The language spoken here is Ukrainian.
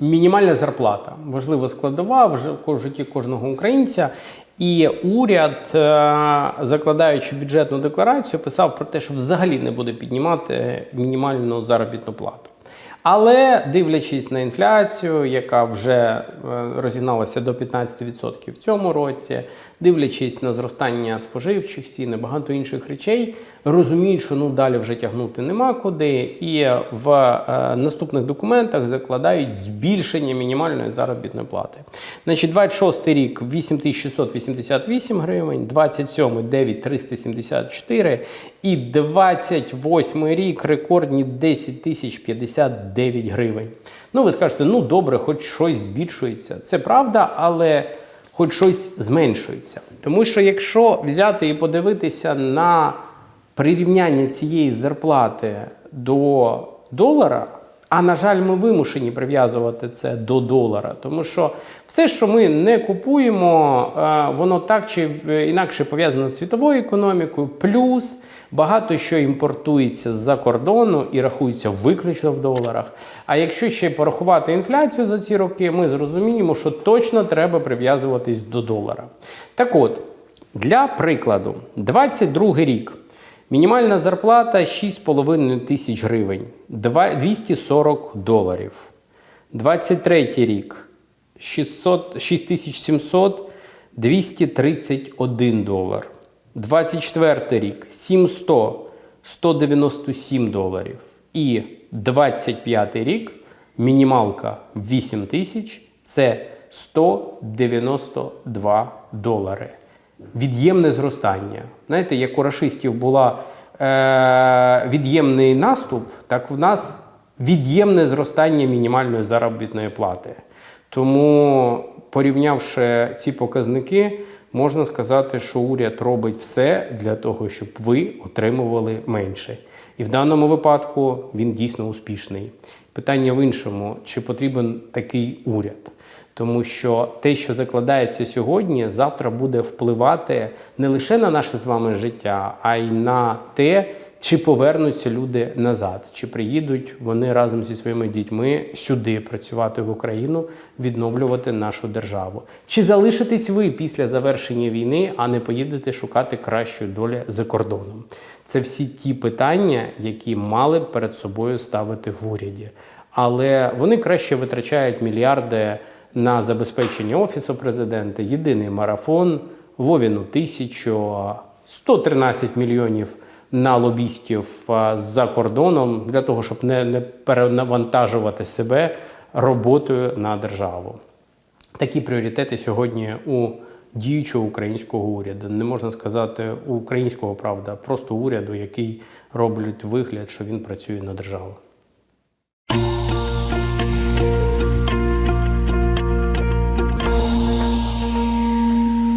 Мінімальна зарплата важлива складова в житті кожного українця. І уряд, е, закладаючи бюджетну декларацію, писав про те, що взагалі не буде піднімати мінімальну заробітну плату. Але дивлячись на інфляцію, яка вже е, розігналася до 15% в цьому році, дивлячись на зростання споживчих цін і багато інших речей, розуміють, що ну далі вже тягнути нема куди, і в е, наступних документах закладають збільшення мінімальної заробітної плати. Значить, 26 рік 8688 гривень, 27 9374 і 28 рік рекордні 10 тисяч 59 гривень. Ну, ви скажете, ну добре, хоч щось збільшується. Це правда, але хоч щось зменшується. Тому що якщо взяти і подивитися на прирівняння цієї зарплати до долара, а на жаль, ми вимушені прив'язувати це до долара, тому що все, що ми не купуємо, е, воно так чи інакше пов'язано з світовою економікою, плюс багато що імпортується з-за кордону і рахується виключно в доларах. А якщо ще порахувати інфляцію за ці роки, ми зрозуміємо, що точно треба прив'язуватись до долара. Так от, для прикладу, 22 рік. Мінімальна зарплата 6,5 тисяч гривень, 240 доларів. 23 рік 600, 6700, 231 долар. 24 рік 700, 197 доларів. І 25 рік мінімалка 8 тисяч це 192 долари від'ємне зростання. Знаєте, як у рашистів була е, від'ємний наступ, так в нас від'ємне зростання мінімальної заробітної плати. Тому, порівнявши ці показники, можна сказати, що уряд робить все для того, щоб ви отримували менше. І в даному випадку він дійсно успішний. Питання в іншому: чи потрібен такий уряд? Тому що те, що закладається сьогодні, завтра буде впливати не лише на наше з вами життя, а й на те, чи повернуться люди назад, чи приїдуть вони разом зі своїми дітьми сюди працювати в Україну, відновлювати нашу державу. Чи залишитесь ви після завершення війни, а не поїдете шукати кращої долі за кордоном? Це всі ті питання, які мали б перед собою ставити в уряді. Але вони краще витрачають мільярди на забезпечення офісу президента, єдиний марафон, Вовіну тисячу, 113 мільйонів на лобістів за кордоном для того, щоб не, не перенавантажувати себе роботою на державу. Такі пріоритети сьогодні у діючого українського уряду. Не можна сказати українського правда, просто уряду, який робить вигляд, що він працює на державу.